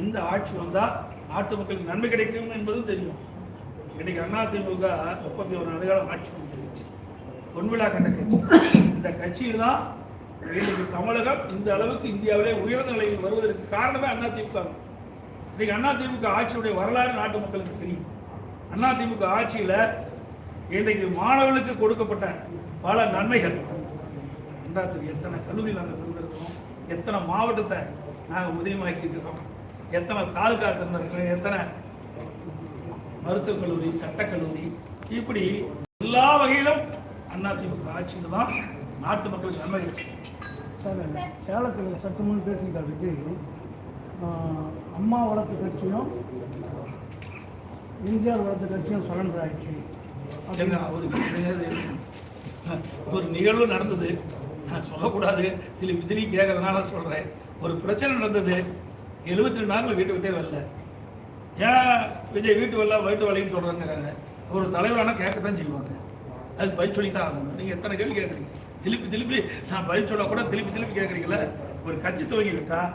எந்த ஆட்சி வந்தால் நாட்டு மக்களுக்கு நன்மை கிடைக்கும் என்பதும் தெரியும். இன்னைக்கு அதிமுக முப்பத்தி ஒரு ஆண்டுகாலம் ஆட்சி புரிந்த கட்சி பொன்விழா கண்ட கட்சி. இந்த கட்சியில் தான் இன்றைக்கு தமிழகம் இந்த அளவுக்கு இந்தியாவிலே உயர்ந்த நிலையில் வருவதற்கு காரணமே அதிமுக தான். இன்னைக்கு அதிமுக ஆட்சியுடைய வரலாறு நாட்டு மக்களுக்கு தெரியும். அதிமுக ஆட்சியில் இன்றைக்கு மாணவர்களுக்கு கொடுக்கப்பட்ட பல நன்மைகள். ரெண்டாயிரத்துக்கு எத்தனை கல்லூரியில் நாங்கள் திறந்திருக்கிறோம்? எத்தனை மாவட்டத்தை நாங்கள் உதயமாக்கி இருக்கிறோம் எத்தனை தாலுக்கா திறந்திருக்கிறோம் எத்தனை மருத்துவக் கல்லூரி சட்டக்கல்லூரி இப்படி எல்லா வகையிலும் அதிமுக ஆட்சியில் தான் நாட்டு மக்களுக்கு நன்மை சார் சேலத்தில் சற்று முன் பேசியிருக்கார் விஜய் அம்மா வளர்த்த கட்சியும் எம்ஜிஆர் வளர்த்த கட்சியும் சரண்டர் ஆயிடுச்சு. கிடையாது. ஒரு நிகழ்வு நடந்தது. நான் சொல்லக்கூடாது. திருப்பி திருப்பி கேட்கறதுனால சொல்கிறேன் ஒரு பிரச்சனை நடந்தது. எழுபத்தி ரெண்டு நாட்கள் வீட்டு விட்டே வரல. ஏன் விஜய் வீட்டு வரல வயிற்று வலின்னு சொல்கிறாங்க ஒரு கேட்க கேட்கத்தான் செய்வாங்க. அது பதில் சொல்லி தான் ஆகணும். நீங்கள் எத்தனை கேள்வி கேட்குறீங்க? திருப்பி திருப்பி நான் பதில் சொல்ல கூட திருப்பி திருப்பி கேட்குறீங்களே ஒரு கட்சி துவங்கி விட்டால்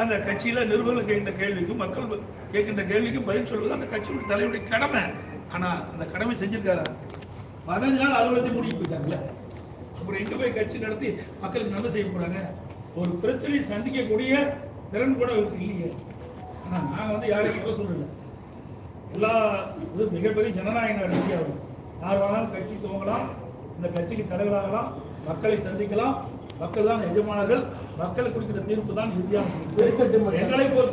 அந்த கட்சியில் நிருபர்கள் கேட்கின்ற கேள்விக்கும் மக்கள் கேட்கின்ற கேள்விக்கும் பதில் சொல்வது அந்த கட்சியுடைய தலைவருடைய கடமை. ஆனால் அந்த கடமை செஞ்சிருக்காரா? பதினஞ்சு நாள் அலுவலகத்தை முடிக்க போயிட்டாங்கல்ல. அப்புறம் எங்கே போய் கட்சி நடத்தி மக்களுக்கு நன்மை செய்ய போகிறாங்க ஒரு பிரச்சனையை சந்திக்கக்கூடிய திறன் கூட அவருக்கு இல்லையே. ஆனால் நான் வந்து யாரையும் சொல்லலை. எல்லா இது மிகப்பெரிய ஜனநாயக நாடு இந்தியாவில் யார் வேணாலும் கட்சி துவங்கலாம் இந்த கட்சிக்கு தலைவராகலாம் மக்களை சந்திக்கலாம். மக்கள் தான் எஜமானர்கள். மக்கள் கொடுக்கிற தீர்ப்பு தான் இந்தியா எங்களை பொறுத்த